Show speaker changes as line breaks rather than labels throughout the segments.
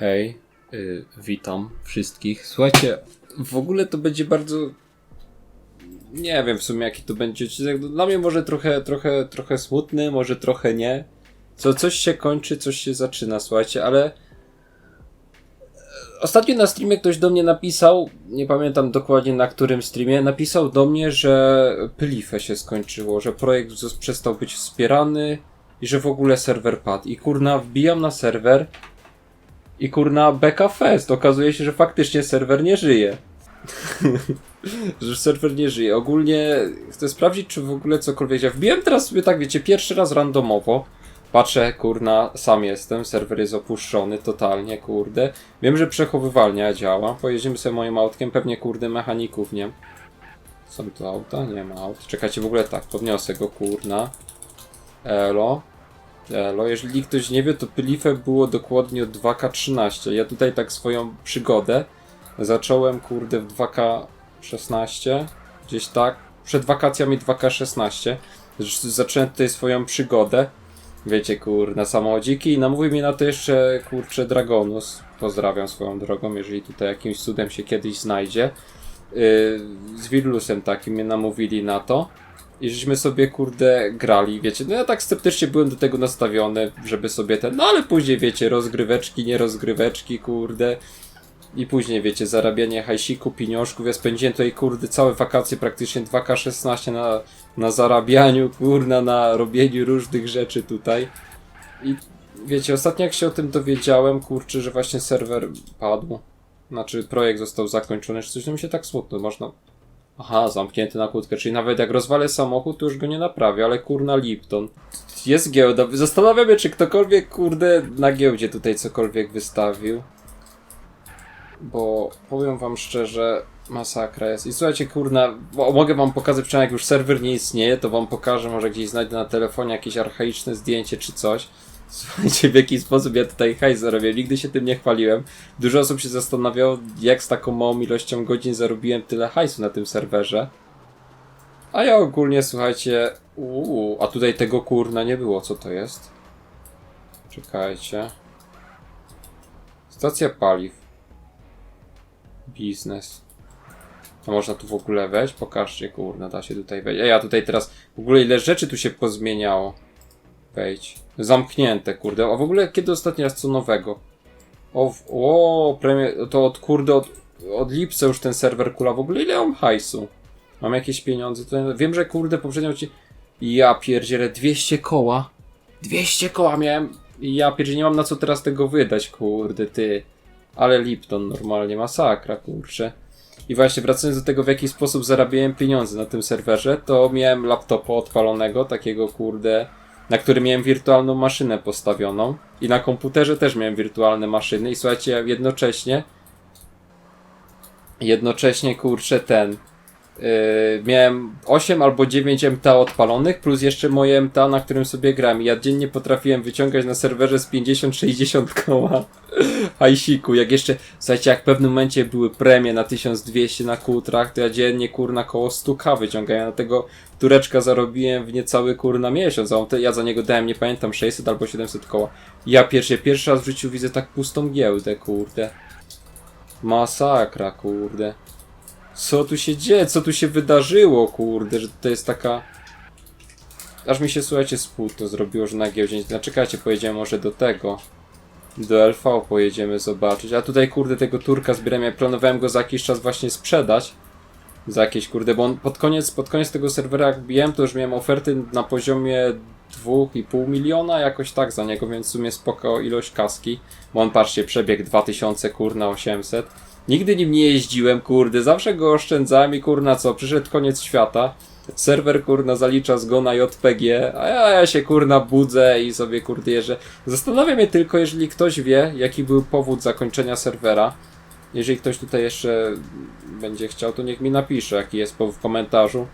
Hej, y, witam wszystkich. Słuchajcie, w ogóle to będzie bardzo. Nie wiem w sumie jaki to będzie odcinek. Dla mnie może trochę, trochę, trochę smutny, może trochę nie. Co, coś się kończy, coś się zaczyna, słuchajcie, ale. e, Ostatnio na streamie ktoś do mnie napisał, nie pamiętam dokładnie na którym streamie, napisał do mnie, że Plife się skończyło, że projekt przestał być wspierany i że w ogóle serwer padł. I kurna, wbijam na serwer i kurna beka fest. Okazuje się, że faktycznie serwer nie żyje. że serwer nie żyje. Ogólnie chcę sprawdzić, czy w ogóle cokolwiek. Ja wbiłem teraz sobie tak, wiecie, pierwszy raz randomowo. Patrzę, kurna, sam jestem, serwer jest opuszczony totalnie, kurde. Wiem, że przechowywalnia działa. Pojedziemy sobie moim autkiem, pewnie kurde mechaników nie. Są tu auta? Nie ma aut. Czekajcie, w ogóle tak, podniosę go, kurna. Elo. Elo, jeżeli ktoś nie wie, to Pylife było dokładnie od 2K13. Ja tutaj tak swoją przygodę zacząłem, kurde, w 2K16. Gdzieś tak. Przed wakacjami 2K16. Zresztą Zacząłem tutaj swoją przygodę. Wiecie, kur, na samochodziki i namówił mnie na to jeszcze, kurczę, Dragonus. Pozdrawiam swoją drogą, jeżeli tutaj jakimś cudem się kiedyś znajdzie. Yy, z Wirlusem takim mnie namówili na to. I żeśmy sobie, kurde, grali, wiecie, no ja tak sceptycznie byłem do tego nastawiony, żeby sobie ten, no ale później, wiecie, rozgryweczki, nie rozgryweczki, kurde. I później, wiecie, zarabianie hajsiku, pieniążków. Ja spędziłem tutaj, kurde, całe wakacje, praktycznie 2K16 na, na zarabianiu, kurna, na robieniu różnych rzeczy tutaj. I wiecie, ostatnio jak się o tym dowiedziałem, kurczę, że właśnie serwer padł. Znaczy, projekt został zakończony, czy coś, to mi się tak smutno, można... Aha, zamknięty na kłódkę, czyli nawet jak rozwalę samochód, to już go nie naprawię, ale kurna Lipton. Jest giełda, zastanawiam się, czy ktokolwiek, kurde, na giełdzie tutaj cokolwiek wystawił. Bo powiem wam szczerze, masakra jest. I słuchajcie, kurna, mogę wam pokazać, przynajmniej jak już serwer nie istnieje, to wam pokażę, może gdzieś znajdę na telefonie jakieś archaiczne zdjęcie czy coś. Słuchajcie, w jaki sposób ja tutaj hajs zarobię. Nigdy się tym nie chwaliłem. Dużo osób się zastanawiało, jak z taką małą ilością godzin zarobiłem tyle hajsu na tym serwerze. A ja ogólnie, słuchajcie, uuu, a tutaj tego kurna nie było, co to jest? Czekajcie. Stacja paliw. Biznes. A można tu w ogóle wejść? Pokażcie, kurna, da się tutaj wejść. Ej, a tutaj teraz w ogóle ile rzeczy tu się pozmieniało. Zamknięte, kurde. A w ogóle kiedy ostatni raz co nowego? O, o premie, to od kurde, od, od lipca już ten serwer kula. W ogóle ile mam hajsu? Mam jakieś pieniądze? To, wiem, że kurde poprzednio ci... Ja pierdzielę, 200 koła. 200 koła miałem. Ja pierdzielę, nie mam na co teraz tego wydać, kurde, ty. Ale Lipton normalnie, masakra, kurczę. I właśnie wracając do tego, w jaki sposób zarabiałem pieniądze na tym serwerze, to miałem laptopa odpalonego, takiego kurde, na którym miałem wirtualną maszynę postawioną. I na komputerze też miałem wirtualne maszyny. I słuchajcie, jednocześnie, jednocześnie kurczę ten. Yy, miałem 8 albo 9 MTA odpalonych, plus jeszcze moje MTA, na którym sobie gram. Ja dziennie potrafiłem wyciągać na serwerze z 50-60 koła hajsiku. Jak jeszcze, słuchajcie, jak w pewnym momencie były premie na 1200 na kutrach, to ja dziennie kurna koło 100k wyciągałem. Na tego tureczka zarobiłem w niecały kurna miesiąc, a ja za niego dałem, nie pamiętam, 600 albo 700 koła. Ja pierwszy, pierwszy raz w życiu widzę tak pustą giełdę, kurde. Masakra, kurde. Co tu się dzieje? Co tu się wydarzyło, kurde, że to jest taka... Aż mi się, słuchajcie, smutno zrobiło, że na giełdzie... No czekajcie, pojedziemy może do tego. Do LV pojedziemy zobaczyć. A tutaj, kurde, tego Turka zbieram. Ja planowałem go za jakiś czas właśnie sprzedać. Za jakieś, kurde, bo on pod koniec, pod koniec tego serwera, jak biłem, to już miałem oferty na poziomie 2,5 miliona, jakoś tak za niego, więc w sumie spoko ilość kaski. Bo on, patrzcie, przebieg 2000, kurna, 800. Nigdy nim nie jeździłem, kurde, zawsze go oszczędzałem i kurna co, przyszedł koniec świata. Serwer kurna zalicza zgona JPG, a ja, ja się kurna budzę i sobie kurde jeżdżę. Zastanawia mnie tylko, jeżeli ktoś wie, jaki był powód zakończenia serwera. Jeżeli ktoś tutaj jeszcze będzie chciał, to niech mi napisze, jaki jest w komentarzu.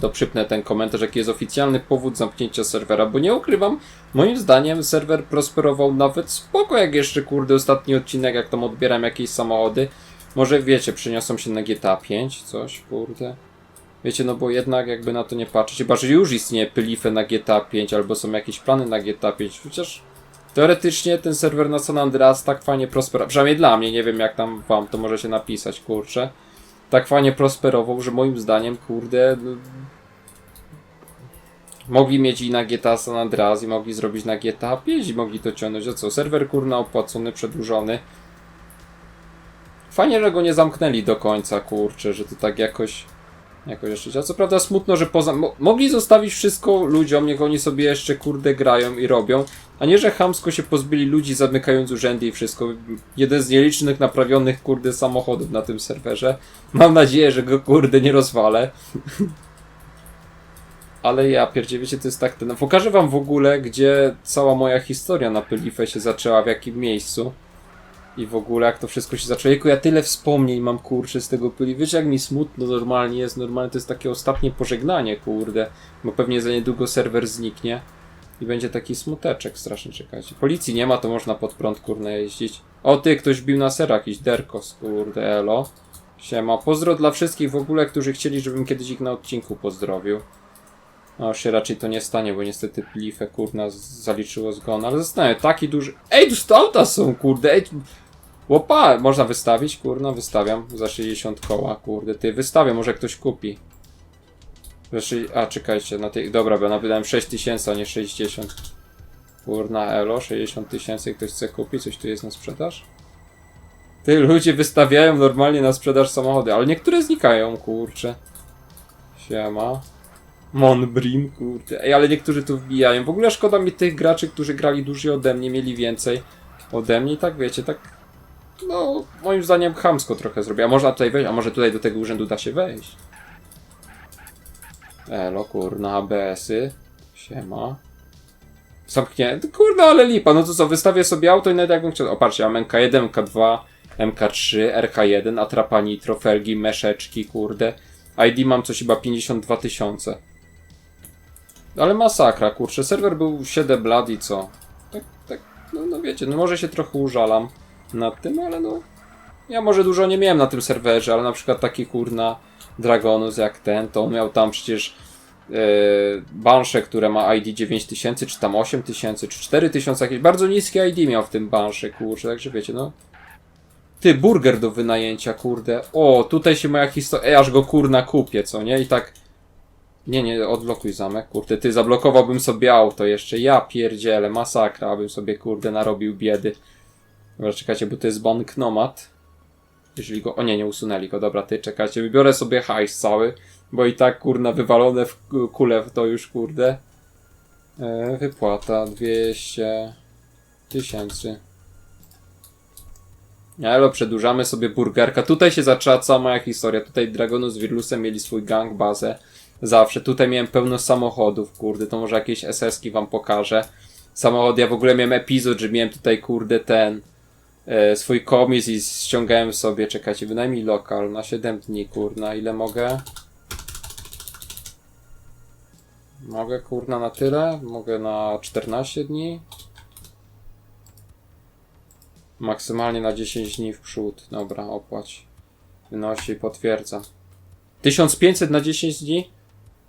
To przypnę ten komentarz, jaki jest oficjalny powód zamknięcia serwera, bo nie ukrywam, moim zdaniem serwer prosperował nawet spoko, jak jeszcze kurde ostatni odcinek, jak tam odbieram jakieś samochody. Może wiecie, przeniosą się na GTA 5, coś, kurde. Wiecie, no bo jednak jakby na to nie patrzeć, chyba że już istnieje Pylife na GTA 5, albo są jakieś plany na GTA 5, chociaż Teoretycznie ten serwer na San Andreas tak fajnie prosperował, przynajmniej dla mnie, nie wiem jak tam wam, to możecie napisać, kurczę. Tak fajnie prosperował, że moim zdaniem, kurde, no, mogli mieć i na GTA San Andreas i mogli zrobić na GTA 5 i mogli to ciągnąć, a co, serwer kurna opłacony, przedłużony. Fajnie, że go nie zamknęli do końca, kurczę, że to tak jakoś jakoś jeszcze działa. Co prawda smutno, że poza... Mo mogli zostawić wszystko ludziom, niech oni sobie jeszcze kurde grają i robią, a nie, że chamsko się pozbyli ludzi zamykając urzędy i wszystko. Jeden z nielicznych naprawionych kurde samochodów na tym serwerze. Mam nadzieję, że go kurde nie rozwalę. Ale ja pierdzie, wiecie, to jest tak ten... Pokażę wam w ogóle, gdzie cała moja historia na Pylifę się zaczęła, w jakim miejscu. I w ogóle jak to wszystko się zaczęło. Jejku, ja tyle wspomnień mam, kurczę, z tego pyli. Wiecie, jak mi smutno normalnie jest? Normalnie to jest takie ostatnie pożegnanie, kurde. Bo pewnie za niedługo serwer zniknie. I będzie taki smuteczek strasznie, czekajcie. Policji nie ma, to można pod prąd, kurna, jeździć. O, ty, ktoś bił na sera, jakiś derkos, kurde, elo. Siema. Pozdro dla wszystkich w ogóle, którzy chcieli, żebym kiedyś ich na odcinku pozdrowił. No, się raczej to nie stanie, bo niestety plifę, kurna, z- zaliczyło zgon. Ale zastanawiam, taki duży... Ej, tu auta są, kurde, ej, Łopa, można wystawić, kurna, wystawiam za 60 koła, kurde, ty, wystawiam, może ktoś kupi. Za A, czekajcie, na tej, dobra, bo ja wydałem 6000, a nie 60. Kurna, elo, 60 tysięcy, ktoś chce kupić, coś tu jest na sprzedaż? Ty, ludzie wystawiają normalnie na sprzedaż samochody, ale niektóre znikają, kurcze. Siema. Monbrim, kurde. Ej, ale niektórzy tu wbijają. W ogóle szkoda mi tych graczy, którzy grali dłużej ode mnie, mieli więcej ode mnie i tak wiecie, tak no, moim zdaniem chamsko trochę zrobię. A można tutaj wejść, a może tutaj do tego urzędu da się wejść? Elo, kurna, ABS-y. Siema. Zamknięty. Kurna, ale lipa. No to co, wystawię sobie auto i nawet jakbym chciał... O, patrzcie, mam MK1, MK2, MK3, RK1, Atrapa Nitro, felgi, meszeczki, kurde. ID mam coś chyba 52 tysiące. Ale masakra, kurczę. Serwer był 7 blad i co? Tak, tak, no, no wiecie, no może się trochę użalam nad tym, ale no. Ja może dużo nie miałem na tym serwerze, ale na przykład taki kurna Dragonus jak ten, to on miał tam przecież yy, Bansze, które ma ID 9000, czy tam 8000, czy 4000, jakieś bardzo niskie ID miał w tym Bansze, kurczę, także wiecie, no. Ty, burger do wynajęcia, kurde. O, tutaj się moja historia. Ej, aż go kurna kupię, co nie? I tak. Nie, nie, odblokuj zamek, kurde. Ty, zablokowałbym sobie auto jeszcze. Ja pierdzielę, masakra, abym sobie, kurde, narobił biedy. Dobra, czekajcie, bo to jest banknomat. Jeżeli go... O nie, nie usunęli go. Dobra, ty, czekajcie. Wybiorę sobie hajs cały, bo i tak, kurna, wywalone w k- kulę w to już, kurde. E, wypłata 200 tysięcy. Elo, przedłużamy sobie burgerka. Tutaj się zaczęła cała moja historia. Tutaj Dragonu z Wirlusem mieli swój gang, bazę. Zawsze. Tutaj miałem pełno samochodów, kurde. To może jakieś SS-ki wam pokażę. Samochód, ja w ogóle miałem epizod, że miałem tutaj, kurde, ten e, swój komis i ściągałem sobie, czekajcie, wynajmij lokal na 7 dni, kurna. Ile mogę? Mogę, kurna, na tyle? Mogę na 14 dni? Maksymalnie na 10 dni w przód. Dobra, opłać. Wynosi, potwierdzam. 1500 na 10 dni?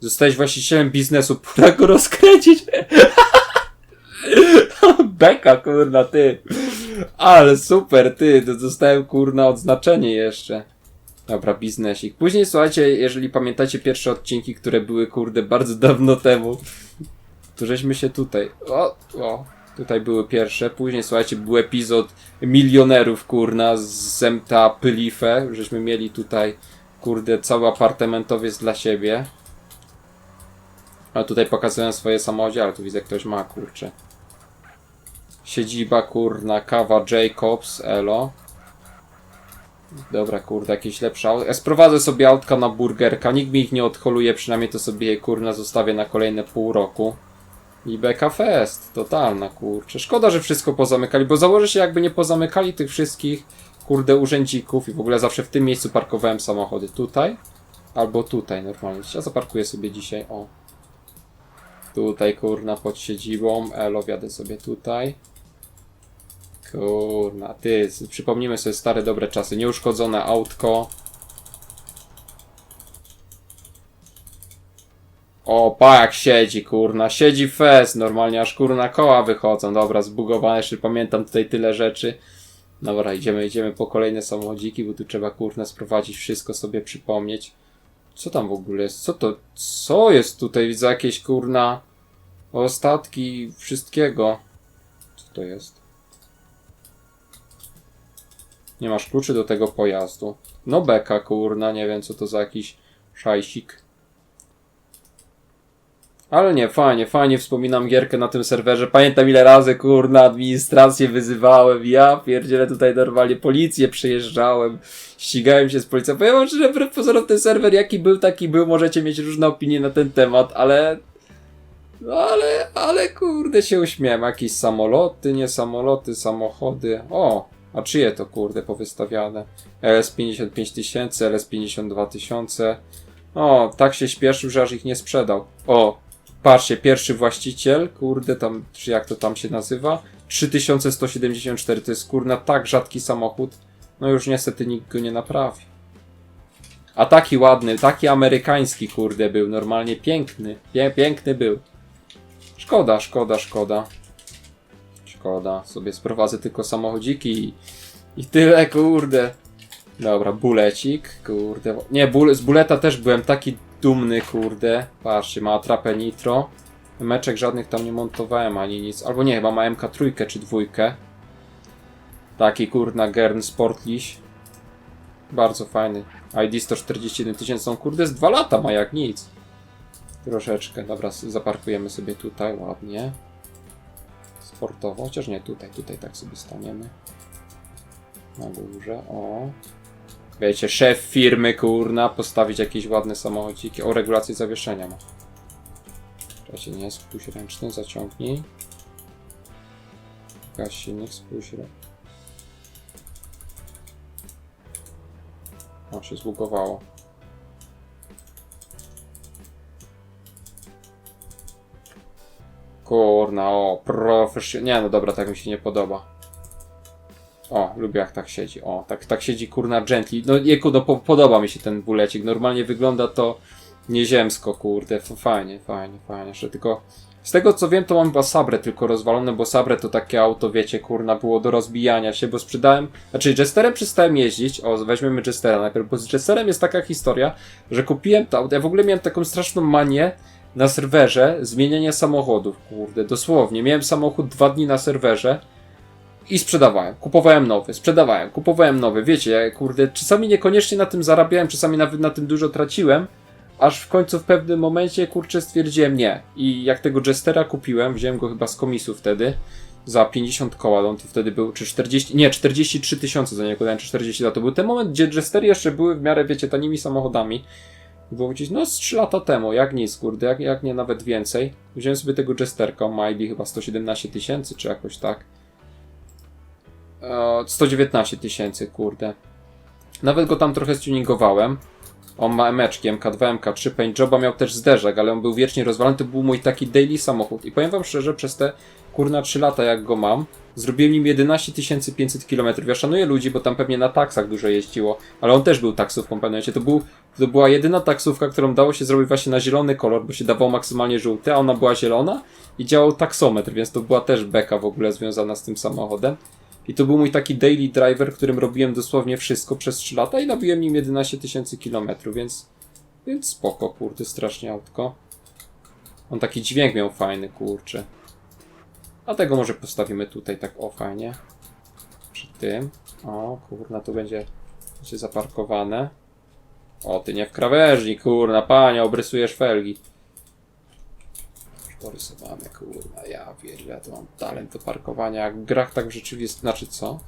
Zostałeś właścicielem biznesu, pora go rozkręcić. Beka, kurna, ty. Ale super, ty. Dostałem, kurna, odznaczenie jeszcze. Dobra, biznesik. Później, słuchajcie, jeżeli pamiętacie pierwsze odcinki, które były, kurde, bardzo dawno temu, to żeśmy się tutaj... O, o. Tutaj były pierwsze. Później, słuchajcie, był epizod milionerów, kurna, z Zemta Pylife. Żeśmy mieli tutaj, kurde, cały apartamentowiec dla siebie. A tutaj pokazują swoje samochodzie, ale tu widzę, ktoś ma, kurcze. Siedziba, kurna, kawa Jacobs, elo. Dobra, kurde, jakieś lepsze auto. Ja sprowadzę sobie autka na burgerka, nikt mi ich nie odholuje, przynajmniej to sobie je, kurna, zostawię na kolejne pół roku. I Beka Fest, totalna, kurczę. Szkoda, że wszystko pozamykali, bo założę się, jakby nie pozamykali tych wszystkich, kurde, urzędzików i w ogóle zawsze w tym miejscu parkowałem samochody. Tutaj albo tutaj normalnie. Ja zaparkuję sobie dzisiaj, o. Tutaj, kurna, pod siedzibą. Elo, wjadę sobie tutaj. Kurna, ty, przypomnijmy sobie stare, dobre czasy. Nieuszkodzone autko. O, pa jak siedzi, kurna. Siedzi fest, normalnie aż kurna koła wychodzą. Dobra, zbugowane, jeszcze pamiętam tutaj tyle rzeczy. Dobra, idziemy, idziemy po kolejne samochodziki, bo tu trzeba kurna sprowadzić wszystko sobie przypomnieć. Co tam w ogóle jest? Co to? Co jest tutaj? Widzę jakieś kurna ostatki wszystkiego. Co to jest? Nie masz kluczy do tego pojazdu. No beka kurna, nie wiem co to za jakiś szajsik. Ale nie, fajnie, fajnie wspominam gierkę na tym serwerze. Pamiętam ile razy, kurna, administrację wyzywałem. Ja pierdzielę tutaj normalnie policję przyjeżdżałem. Ścigałem się z policją. Powiem wam szczerze, wbrew pozorom ten serwer jaki był, taki był. Możecie mieć różne opinie na ten temat, ale... No ale, ale kurde się uśmiałem. Jakieś samoloty, nie samoloty, samochody. O, a czyje to kurde powystawiane? LS55 tysięcy, LS52 tysiące. O, tak się śpieszył, że aż ich nie sprzedał. O, patrzcie, pierwszy właściciel, kurde, tam, czy jak to tam się nazywa? 3174, to jest kurna tak rzadki samochód. No już niestety nikt go nie naprawi. A taki ładny, taki amerykański, kurde, był, normalnie piękny. Pię piękny był. Szkoda, szkoda, szkoda. Szkoda, sobie sprowadzę tylko samochodziki i, i tyle, kurde. Dobra, bulecik, kurde. Nie, z buleta też byłem taki dumny, kurde. Patrzcie, ma atrapę nitro. Meczek żadnych tam nie montowałem ani nic. Albo nie, chyba ma MK3 czy dwójkę. Taki kurna Gern Sportliś. Bardzo fajny. ID 141 tysięcy, są kurde z dwa lata ma jak nic. Troszeczkę, dobra, zaparkujemy sobie tutaj ładnie. Sportowo, chociaż nie tutaj, tutaj tak sobie staniemy. Na górze, o. Wiecie, szef firmy, kurna, postawić jakieś ładne samochodziki. O, regulację zawieszenia ma. Czekajcie, nie, spójrz ręczny, zaciągnij. Gaz silnik, spójrz O, się zbugowało. Kurna, o, profesjon... Nie, no dobra, tak mi się nie podoba. O, lubię jak tak siedzi. O, tak, tak siedzi kurna gently. No, jeku, no po, podoba mi się ten bulecik. Normalnie wygląda to nieziemsko, kurde. Fajnie, fajnie, fajnie. Jeszcze tylko... Z tego co wiem, to mam chyba Sabre tylko rozwalone, bo Sabre to takie auto, wiecie, kurna, było do rozbijania się, bo sprzedałem... Znaczy, Jesterem przestałem jeździć. O, weźmiemy Jestera najpierw, bo z Jesterem jest taka historia, że kupiłem to auto. Ja w ogóle miałem taką straszną manię na serwerze zmieniania samochodów, kurde, dosłownie. Miałem samochód dwa dni na serwerze i sprzedawałem. Kupowałem nowy, sprzedawałem, kupowałem nowy. Wiecie, kurde, czasami niekoniecznie na tym zarabiałem, czasami nawet na tym dużo traciłem, aż w końcu w pewnym momencie, kurczę, stwierdziłem nie. I jak tego Jestera kupiłem, wziąłem go chyba z komisu wtedy, za 50 koła, on to wtedy był, czy 40, nie, 43 tysiące za niego dałem, czy 40 lat. To był ten moment, gdzie Jestery jeszcze były w miarę, wiecie, tanimi samochodami. Było gdzieś, no z 3 lata temu, jak nic, kurde, jak, jak nie nawet więcej. Wziąłem sobie tego Jesterka, ma chyba 117 tysięcy, czy jakoś tak. E, 119 tysięcy, kurde. Nawet go tam trochę stuningowałem. On ma emeczki, MK2, MK3, paint joba miał też zderzak, ale on był wiecznie rozwalony, to był mój taki daily samochód. I powiem wam szczerze, przez te kurna 3 lata jak go mam, zrobiłem nim 11 500 km. Ja szanuję ludzi, bo tam pewnie na taksach dużo jeździło, ale on też był taksówką, pamiętacie, to, był, to była jedyna taksówka, którą dało się zrobić właśnie na zielony kolor, bo się dawał maksymalnie żółty, a ona była zielona i działał taksometr, więc to była też beka w ogóle związana z tym samochodem. I to był mój taki daily driver, którym robiłem dosłownie wszystko przez 3 lata i nabiłem nim 11 tysięcy kilometrów, więc, więc spoko, kurde, strasznie autko. On taki dźwięk miał fajny, kurczę. A tego może postawimy tutaj tak o fajnie. Przy tym. O, kurna, tu będzie, będzie zaparkowane. O, ty nie w krawężnik, kurna, panie, obrysujesz felgi. Porysowane, kurna, ja ja to mam talent do parkowania, jak w grach tak w rzeczywistości, znaczy co?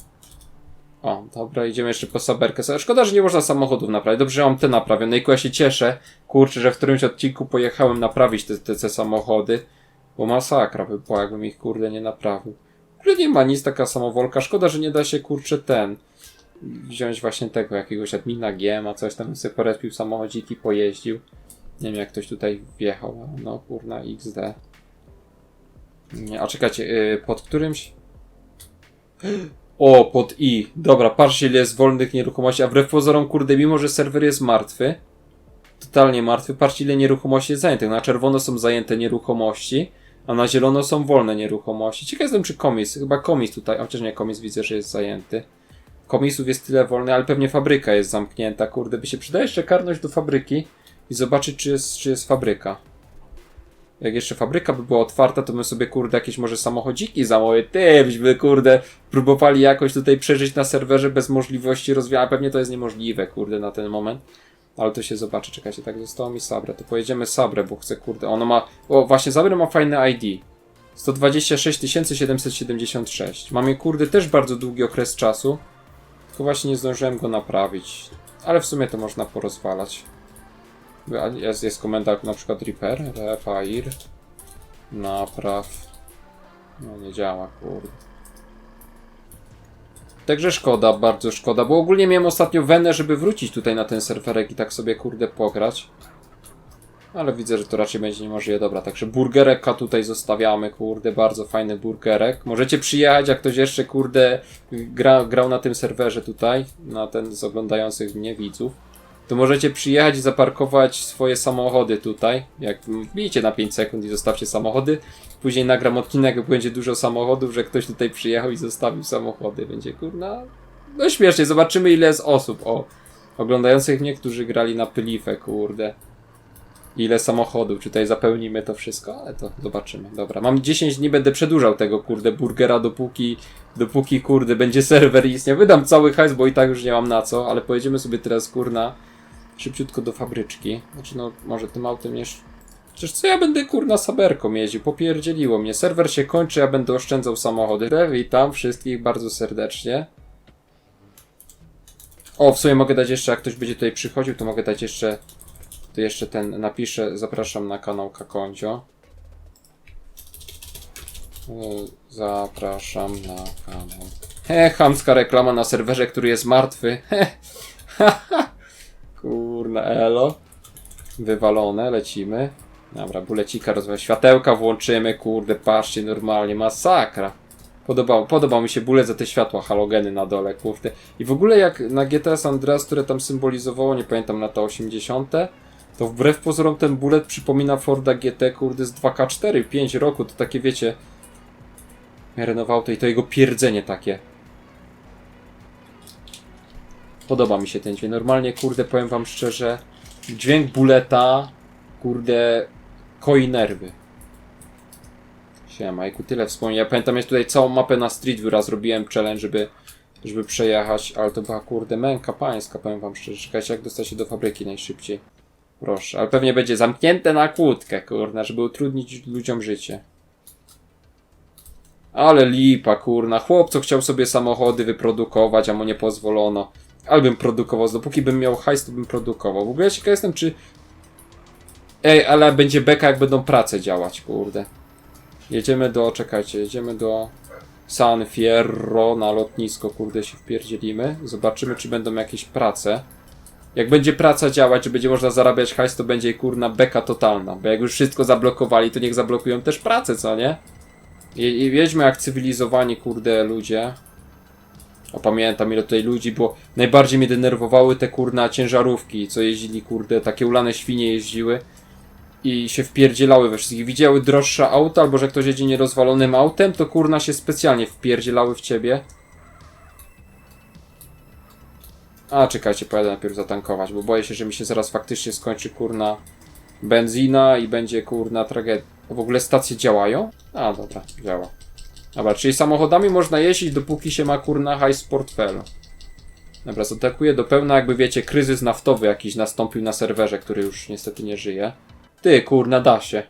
O, dobra, idziemy jeszcze po saberkę. Szkoda, że nie można samochodów naprawić. Dobrze, że mam te naprawione. I ja się cieszę, kurczę, że w którymś odcinku pojechałem naprawić te, te, te samochody. Bo masakra by była, jakbym ich kurde nie naprawił. Że nie ma nic, taka samowolka. Szkoda, że nie da się kurczę ten. Wziąć właśnie tego jakiegoś admina GM, coś tam sobie porespił samochodziki, pojeździł. Nie wiem jak ktoś tutaj wjechał. No kurna XD. Nie, a czekajcie, yy, pod którymś. O, pod I. Dobra, patrzcie ile jest wolnych nieruchomości, a wbrew pozorom, kurde, mimo że serwer jest martwy, totalnie martwy. Patrzcie ile nieruchomości jest zajętych. Na czerwono są zajęte nieruchomości, a na zielono są wolne nieruchomości. Ciekaw jestem czy komis, chyba komis tutaj, chociaż nie komis widzę, że jest zajęty. Komisów jest tyle wolny, ale pewnie fabryka jest zamknięta. Kurde, by się przyda jeszcze karność do fabryki i zobaczyć czy jest, czy jest fabryka. Jak jeszcze fabryka by była otwarta, to bym sobie, kurde, jakieś może samochodziki zamówił. Ty, byśmy, kurde, próbowali jakoś tutaj przeżyć na serwerze bez możliwości rozwijania. Pewnie to jest niemożliwe, kurde, na ten moment. Ale to się zobaczy. Czekajcie, tak zostało mi Sabre. To pojedziemy Sabre, bo chcę, kurde, ono ma... O, właśnie, Sabre ma fajne ID. 126 776. Mamy, kurde, też bardzo długi okres czasu. Tylko właśnie nie zdążyłem go naprawić. Ale w sumie to można porozwalać. Jest, jest komenda na przykład repair, repair, napraw. No nie działa, kurde. Także szkoda, bardzo szkoda, bo ogólnie miałem ostatnio wenę, żeby wrócić tutaj na ten serwerek i tak sobie kurde pograć. Ale widzę, że to raczej będzie niemożliwe. Dobra, także burgereka tutaj zostawiamy, kurde, bardzo fajny burgerek. Możecie przyjechać, jak ktoś jeszcze, kurde, gra, grał na tym serwerze tutaj, na ten z oglądających mnie widzów to możecie przyjechać i zaparkować swoje samochody tutaj. Jak wbijcie na 5 sekund i zostawcie samochody. Później nagram odcinek, jak będzie dużo samochodów, że ktoś tutaj przyjechał i zostawił samochody. Będzie kurna. No śmiesznie, zobaczymy ile jest osób. O, oglądających mnie, którzy grali na pylifę, kurde. Ile samochodów, czy tutaj zapełnimy to wszystko, ale to zobaczymy. Dobra, mam 10 dni, będę przedłużał tego kurde burgera, dopóki, dopóki kurde będzie serwer istniał. Wydam cały hajs, bo i tak już nie mam na co, ale pojedziemy sobie teraz kurna szybciutko do fabryczki. Znaczy, no, może tym autem jeszcze. Przecież co ja będę kurna saberką jeździł? Popierdzieliło mnie. Serwer się kończy, ja będę oszczędzał samochody. Witam wszystkich bardzo serdecznie. O, w sumie mogę dać jeszcze, jak ktoś będzie tutaj przychodził, to mogę dać jeszcze. To jeszcze ten napiszę. Zapraszam na kanał Kakoncio. E, Zapraszam na kanał. He, chamska reklama na serwerze, który jest martwy. He, Elo. Wywalone, lecimy. Dobra, bulecika rozwija. Światełka włączymy, kurde, patrzcie, normalnie, masakra. Podobał, podobał mi się bullet za te światła halogeny na dole, kurde. I w ogóle jak na GTA San Andreas, które tam symbolizowało, nie pamiętam, lata 80., to wbrew pozorom ten bullet przypomina Forda GT, kurde, z 2K4, 5 roku, to takie, wiecie, renował to i to jego pierdzenie takie. Podoba mi się ten dźwięk. Normalnie, kurde, powiem wam szczerze, dźwięk buleta, kurde, koi nerwy. Siema, Majku, tyle wspomnień. Ja pamiętam, jest tutaj całą mapę na Street View raz robiłem challenge, żeby, żeby przejechać, ale to była, kurde, męka pańska, powiem wam szczerze. Czekajcie, jak dostać się do fabryki najszybciej. Proszę, ale pewnie będzie zamknięte na kłódkę, kurna, żeby utrudnić ludziom życie. Ale lipa, kurna. Chłopco chciał sobie samochody wyprodukować, a mu nie pozwolono. Ale bym produkował, dopóki bym miał hajs, to bym produkował. W ogóle ja ciekaw jestem, czy... Ej, ale będzie beka, jak będą prace działać, kurde. Jedziemy do, czekajcie, jedziemy do San Fierro na lotnisko, kurde, się wpierdzielimy. Zobaczymy, czy będą jakieś prace. Jak będzie praca działać, czy będzie można zarabiać hajs, to będzie kurna beka totalna. Bo jak już wszystko zablokowali, to niech zablokują też pracę, co nie? I, wiedźmy jak cywilizowani, kurde, ludzie. O, pamiętam ile tutaj ludzi było. Najbardziej mnie denerwowały te kurna ciężarówki, co jeździli, kurde, takie ulane świnie jeździły i się wpierdzielały we wszystkich. Widziały droższe auto, albo że ktoś jedzie nierozwalonym autem, to kurna się specjalnie wpierdzielały w ciebie. A, czekajcie, pojadę najpierw zatankować, bo boję się, że mi się zaraz faktycznie skończy kurna benzina i będzie kurna tragedia. W ogóle stacje działają? A, dobra, działa. Dobra, czyli samochodami można jeździć, dopóki się ma kurna hajs z portfelu. Dobra, zaatakuję do pełna, jakby wiecie, kryzys naftowy jakiś nastąpił na serwerze, który już niestety nie żyje. Ty, kurna, da się.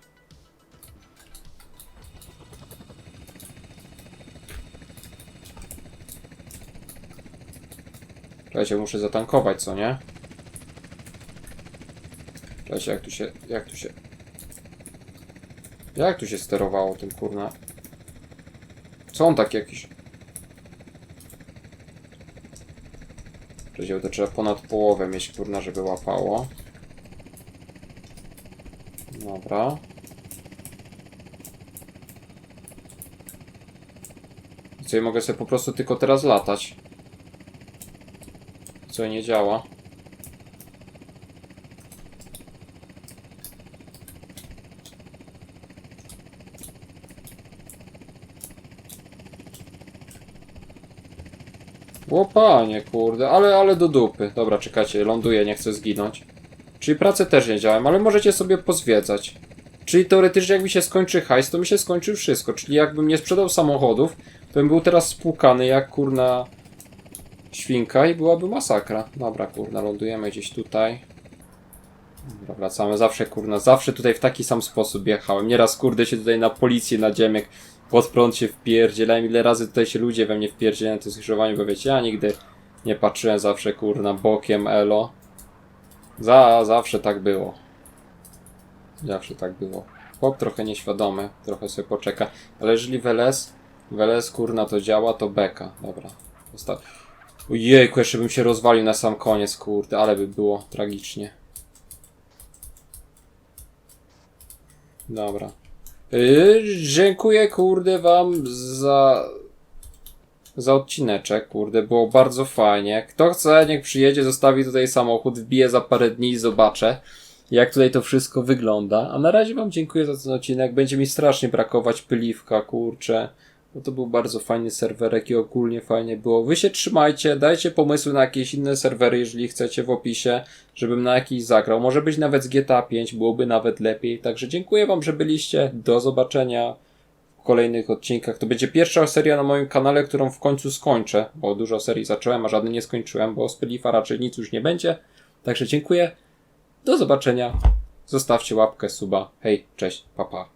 Czekajcie, muszę zatankować, co nie? Czekajcie, jak tu się, jak tu się... Jak tu się sterowało tym, kurna? Co on tak jakiś... Przecież to trzeba ponad połowę mieć, kurna, żeby łapało. Dobra. Co, ja mogę sobie po prostu tylko teraz latać. Co nie działa. Łopanie, kurde, ale, ale do dupy. Dobra, czekajcie, ląduję, nie chcę zginąć. Czyli pracę też nie działałem, ale możecie sobie pozwiedzać. Czyli teoretycznie jak mi się skończy hajs, to mi się skończy wszystko. Czyli jakbym nie sprzedał samochodów, to bym był teraz spłukany jak kurna świnka i byłaby masakra. Dobra, kurna, lądujemy gdzieś tutaj. Dobra, wracamy. Zawsze, kurna, zawsze tutaj w taki sam sposób jechałem. Nieraz, kurde, się tutaj na policję nadziemy, pod prąd się wpierdzielałem. Ile razy tutaj się ludzie we mnie wpierdzielają na tym skrzyżowaniu, bo wiecie, ja nigdy nie patrzyłem zawsze, kurna, bokiem, elo. Za, zawsze tak było. Zawsze tak było. Chłop trochę nieświadomy, trochę sobie poczeka. Ale jeżeli Weles, Weles kurna to działa, to beka. Dobra. Osta- Ojejku, jeszcze bym się rozwalił na sam koniec, kurde, ale by było tragicznie. Dobra. Yy, dziękuję, kurde, wam za za odcineczek, kurde, było bardzo fajnie. Kto chce, niech przyjedzie, zostawi tutaj samochód, wbije za parę dni i zobaczę, jak tutaj to wszystko wygląda. A na razie wam dziękuję za ten odcinek. Będzie mi strasznie brakować pyliwka, kurczę. Bo to był bardzo fajny serwerek i ogólnie fajnie było. Wy się trzymajcie, dajcie pomysły na jakieś inne serwery, jeżeli chcecie w opisie, żebym na jakiś zagrał. Może być nawet z GTA 5, byłoby nawet lepiej. Także dziękuję wam, że byliście. Do zobaczenia w kolejnych odcinkach. To będzie pierwsza seria na moim kanale, którą w końcu skończę, bo dużo serii zacząłem, a żadnej nie skończyłem, bo z Pelifa raczej nic już nie będzie. Także dziękuję. Do zobaczenia. Zostawcie łapkę, suba. Hej, cześć, papa. Pa.